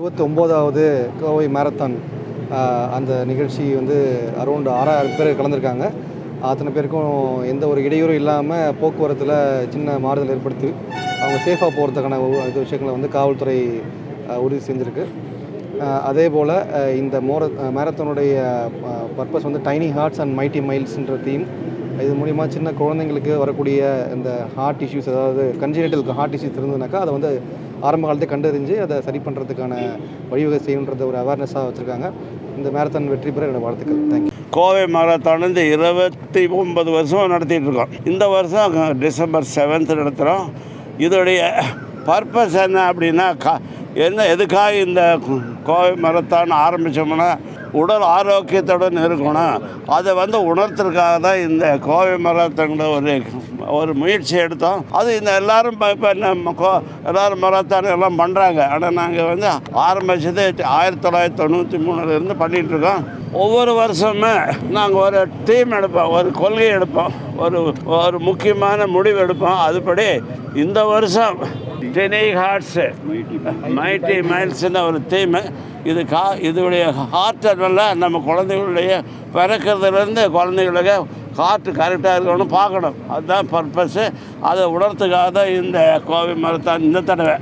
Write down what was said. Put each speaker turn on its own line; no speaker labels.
இருபத்தி ஒம்போதாவது கோவை மேரத்தான் அந்த நிகழ்ச்சி வந்து அரௌண்ட் ஆறாயிரம் பேர் கலந்துருக்காங்க. அத்தனை பேருக்கும் எந்த ஒரு இடையூறும் இல்லாமல் போக்குவரத்தில் சின்ன மாறுதல் ஏற்படுத்தி அவங்க சேஃபாக போகிறதுக்கான இது விஷயங்களை வந்து காவல்துறை உறுதி செஞ்சுருக்கு. அதே போல் இந்த மோர மேரத்தானுடைய பர்பஸ் வந்து டைனி ஹார்ட்ஸ் அண்ட் மைட்டி மைல்ஸ்ன்ற தீம் இது மூலிமா சின்ன குழந்தைங்களுக்கு வரக்கூடிய இந்த ஹார்ட் இஷ்யூஸ் அதாவது கன்ஜினேட்டலுக்கு ஹார்ட் இஷ்யூஸ் இருந்ததுனாக்கா அதை வந்து ஆரம்ப காலத்தை கண்டறிஞ்சு அதை சரி பண்ணுறதுக்கான வழிவகை செய்யுன்றத ஒரு அவேர்னஸாக வச்சுருக்காங்க. இந்த மேரத்தான் வெற்றி பெற என்னோட வாழ்த்துக்கள். தேங்க்யூ
கோவை மாரத்தான் இந்த இருபத்தி ஒன்பது வருஷம் நடத்திட்டு இருக்கோம். இந்த வருஷம் டிசம்பர் செவன்த் நடத்துகிறோம் இதோடைய பர்பஸ் என்ன அப்படின்னா கா என்ன எதுக்காக இந்த கோவை மரத்தான் ஆரம்பித்தோம்னா உடல் ஆரோக்கியத்துடன் இருக்கணும். அதை வந்து உணர்த்துறதுக்காக தான் இந்த கோவை மராத்தான்ல ஒரு ஒரு முயற்சி எடுத்தோம். அது இந்த எல்லாரும் இப்போ என்ன கோ எல்லாரும் மராத்தான் எல்லாம் பண்ணுறாங்க ஆனால் நாங்கள் வந்து ஆரம்பித்தது ஆயிரத்தி தொள்ளாயிரத்தி தொண்ணூற்றி மூணுலேருந்து பண்ணிகிட்டு இருக்கோம். ஒவ்வொரு வருஷமே நாங்கள் ஒரு டீம் எடுப்போம் ஒரு கொள்கை எடுப்போம் ஒரு ஒரு முக்கியமான முடிவு எடுப்போம். அதுபடி இந்த வருஷம் டெனிங் ஹார்ட்ஸு மைட்டி மைல்ஸுன்னு ஒரு தீமு இது கா இதோடைய ஹார்ட்டை நம்ம குழந்தைகளுடைய பிறக்கிறதுலேருந்து குழந்தைகளுக்கு ஹார்ட்டு கரெக்டாக இருக்கணும்னு பார்க்கணும். அதுதான் பர்பஸ்ஸு அதை உணர்த்துக்காக தான் இந்த கோவை மரத்தான் இந்த தடவை.